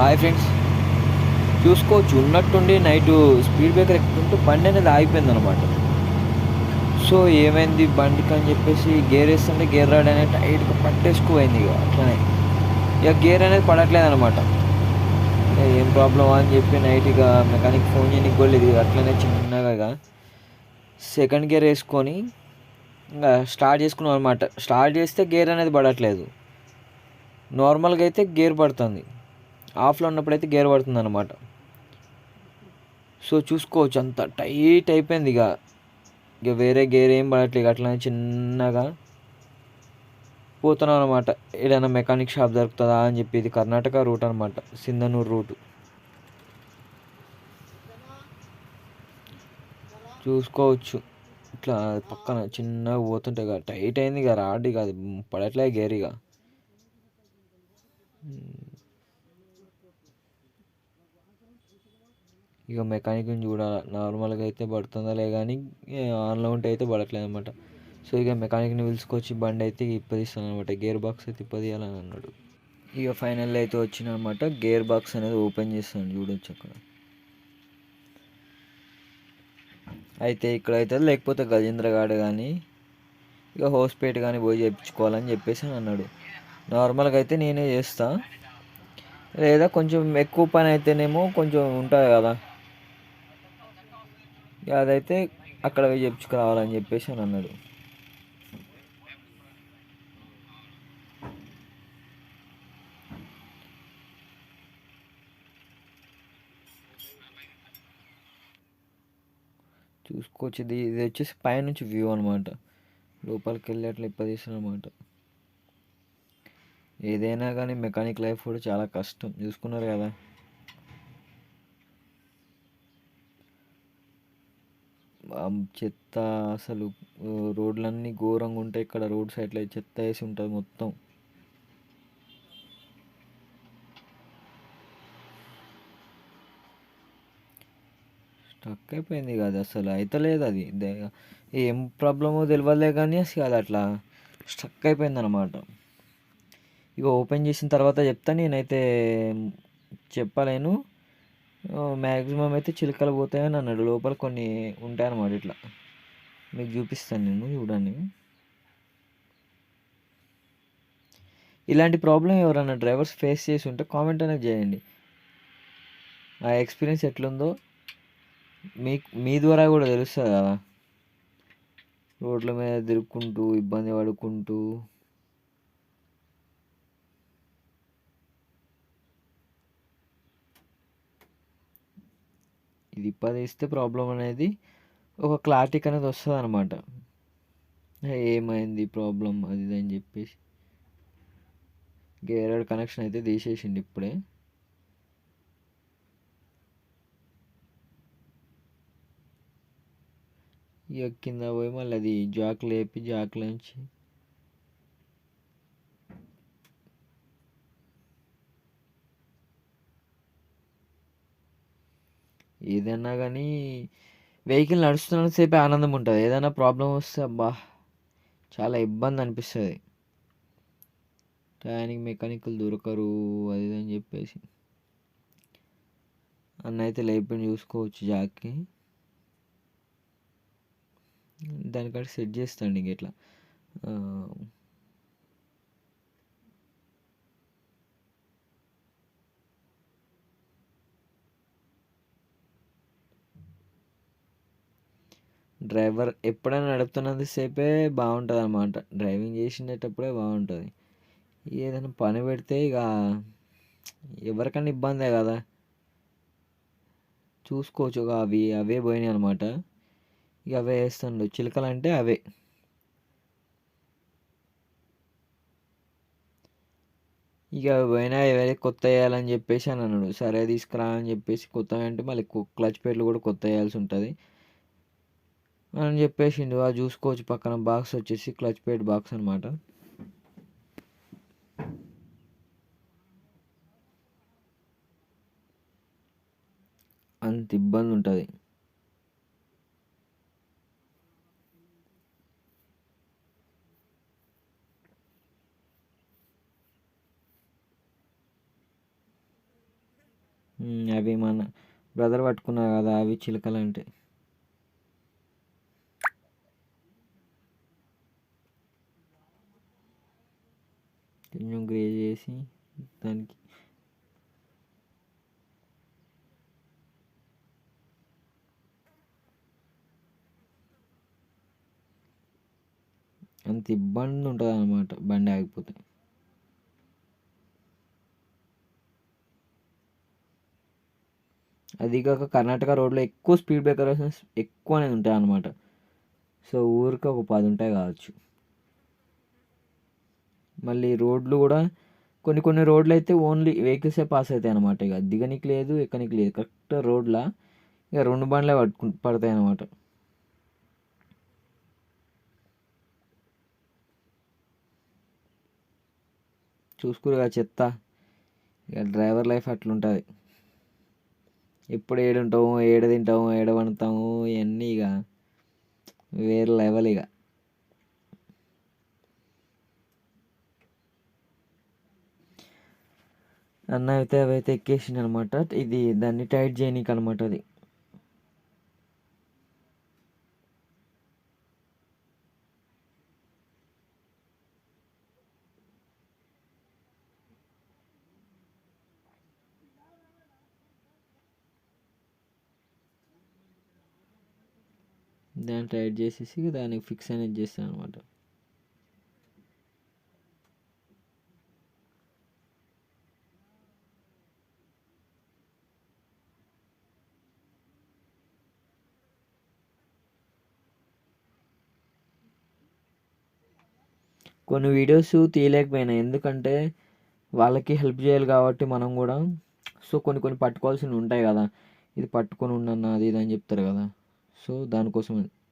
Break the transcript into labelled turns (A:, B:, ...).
A: Hi friends చూసుకోవచ్చు. ఉన్నట్టుండి night speed breaker ఎక్కుతుంటూ బండి అనేది ఆగిపోయింది అనమాట సో ఏమైంది? బండికి అని చెప్పేసి గేర్ వేస్తుంటే గేర్ రాడ్ అనేది టైట్గా పట్టేసుకుపోయింది ఇక అట్లనే. ఇక గేర్ అనేది పడట్లేదు అనమాట ఏం ప్రాబ్లం అని చెప్పి నైట్ ఇక మెకానిక్ ఫోన్ చేయడానికి కూడా అట్లనే చిన్నగా ఇక. సెకండ్ గేర్ వేసుకొని ఇంకా స్టార్ట్ చేసుకున్నాం అనమాట స్టార్ట్ చేస్తే గేర్ అనేది పడట్లేదు. నార్మల్గా అయితే గేర్ పడుతుంది. ఆఫ్లో ఉన్నప్పుడు అయితే గేర్ పడుతుంది అనమాట సో చూసుకోవచ్చు అంత టైట్ అయిపోయింది ఇక. ఇక వేరే గేర్ ఏం పడట్లేదు అట్లనే చిన్నగా పోతున్నాం అనమాట ఏదైనా మెకానిక్ షాప్ దొరుకుతుందా అని చెప్పి ఇది కర్ణాటక రూట్ అనమాట సింధనూరు రూట్. చూసుకోవచ్చు. ఇట్లా పక్కన చిన్నగా పోతుంటే ఇక టైట్ అయింది ఇక రాడ్ ఇక అది పడట్లే గేర్ ఇక. ఇక మెకానిక్ చూడాలి నార్మల్గా అయితే పడుతుందా లే కానీ ఆన్లో ఉంటే అయితే పడట్లేదు అనమాట సో ఇక మెకానిక్ని పిలుచుకొచ్చి బండి అయితే ఇప్పదిస్తాను అనమాట గేర్ బాక్స్ అయితే ఇప్పదియాలని అన్నాడు. ఇక ఫైనల్ అయితే వచ్చిన అనమాట గేర్ బాక్స్ అనేది ఓపెన్ చేస్తాను చూడొచ్చు అక్కడ. అయితే ఇక్కడ లేకపోతే గజేంద్ర కానీ ఇక హోస్పేట్ కానీ పోయి చేయించుకోవాలని చెప్పేసి అని అన్నాడు. నార్మల్గా అయితే నేనే చేస్తా. లేదా కొంచెం ఎక్కువ పని అయితేనేమో కొంచెం ఉంటుంది కదా అదైతే అక్కడ పోయి చెప్పుకురావాలని చెప్పేసి అని అన్నాడు. చూసుకోవచ్చు. ఇది ఇది వచ్చేసి పైనుంచి వ్యూ అనమాట లోపలికి వెళ్ళి అట్లా ఇప్పదీస్తాను అనమాట ఏదైనా కానీ మెకానిక్ లైఫ్ కూడా చాలా కష్టం. చూసుకున్నారు కదా. చెత్త అసలు రోడ్లన్నీ ఘోరంగా ఉంటాయి ఇక్కడ రోడ్ సైడ్లో చెత్త వేసి ఉంటుంది మొత్తం. స్టక్ అయిపోయింది కదా అసలు అయితలేదు అది. దే- ఏం ప్రాబ్లమో తెలియలే కానీ అసలు అది అట్లా స్టక్ అయిపోయింది అనమాట ఇక ఓపెన్ చేసిన తర్వాత చెప్తా నేనైతే చెప్పలేను. మ్యాక్సిమం అయితే చిలకలు పోతాయని అన్నాడు. లోపల కొన్ని ఉంటాయన్నమాట ఇట్లా. మీకు చూపిస్తాను నేను చూడండి. ఇలాంటి ప్రాబ్లం ఎవరైనా డ్రైవర్స్ ఫేస్ చేసి ఉంటే కామెంట్ అనేది చేయండి. ఆ ఎక్స్పీరియన్స్ ఎట్లుందో మీ మీ ద్వారా కూడా తెలుస్తుంది కదా. రోడ్ల మీద తిరుక్కుంటూ ఇబ్బంది పడుకుంటూ ఇది ఇప్పదీస్తే ప్రాబ్లం అనేది ఒక క్లారిటీ అనేది వస్తుంది అనమాట ఏమైంది ప్రాబ్లం అది ఇది అని చెప్పేసి. గేరెడ్ కనెక్షన్ అయితే తీసేసిండు ఇప్పుడే. ఇక కింద పోయి మళ్ళీ అది జాక్ లేపి జాక్లోంచి ఏదైనా కానీ వెహికల్ నడుస్తున్న సేపే ఆనందం ఉంటుంది ఏదైనా ప్రాబ్లం వస్తే అబ్బా చాలా ఇబ్బంది అనిపిస్తుంది. టయానికి మెకానికల్ దొరకరు అది అని చెప్పేసి. అన్న అయితే లేపని చూసుకోవచ్చు జాక్కి దానికంటే సెట్ చేస్తాండి ఇంక ఇట్లా. డ్రైవర్ ఎప్పుడైనా నడుపుతున్నంతసేపే బాగుంటుంది అనమాట డ్రైవింగ్ చేసేటప్పుడే బాగుంటుంది. ఏదైనా పని పెడితే ఇక ఎవరికైనా ఇబ్బందే కదా. చూసుకోవచ్చు ఇక అవి అవే పోయినాయి అనమాట ఇక అవే వేస్తుండు. చిలకలు అంటే అవే ఇక పోయినా వేరే కొత్త వేయాలని చెప్పేసి అని అన్నాడు. సరే తీసుకురా అని చెప్పేసి కొత్త అంటే మళ్ళీ క్లచ్ ప్లేట్లు కూడా కొత్త వేయాల్సి ఉంటుంది. అని చెప్పేసిండు అది చూసుకోవచ్చు పక్కన బాక్స్ వచ్చేసి క్లచ్ పేడ్ బాక్స్ అనమాట అంత ఇబ్బంది ఉంటుంది. అవి మన బ్రదర్ పట్టుకున్నారు కదా అవి చిలకలు అంటే కొంచెం గ్రే చేసి దానికి అంత ఇబ్బంది ఉంటుంది అనమాట బండి ఆగిపోతే అది కాక కర్ణాటక రోడ్లో ఎక్కువ స్పీడ్ బ్రేకర్స్ ఎక్కువ అనేది ఉంటాయి అనమాట సో ఊరికి ఒక పది ఉంటాయి కావచ్చు. మళ్ళీ రోడ్లు కూడా కొన్ని కొన్ని రోడ్లు అయితే ఓన్లీ వెహికల్సే పాస్ అవుతాయి అన్నమాట. ఇక దిగనికి లేదు ఎక్కనికి లేదు. కరెక్ట్ రోడ్ల ఇక రెండు బండ్లే పట్టుకు పడతాయి అన్నమాట. చూసుకురుగా చెత్త. ఇక డ్రైవర్ లైఫ్ అట్లుంటుంది. ఎప్పుడు ఏడుంటాము ఏడ తింటాము ఏడ వండుతాము ఇవన్నీ ఇక వేరే లెవెల్ ఇక. అన్న అయితే అవైతే ఎక్కేసింది అనమాట ఇది దాన్ని టైట్ చేయనీకి అనమాట అది. దాన్ని టైట్ చేసేసి దానికి ఫిక్స్ అనేది చేస్తాను అనమాట కొన్ని వీడియోస్ తీయలేకపోయినా. ఎందుకంటే వాళ్ళకి హెల్ప్ చేయాలి కాబట్టి మనం కూడా సో కొన్ని కొన్ని పట్టుకోవాల్సినవి ఉంటాయి కదా. ఇది పట్టుకొని ఉండన్న అది ఇది అని చెప్తారు కదా. సో దానికోసం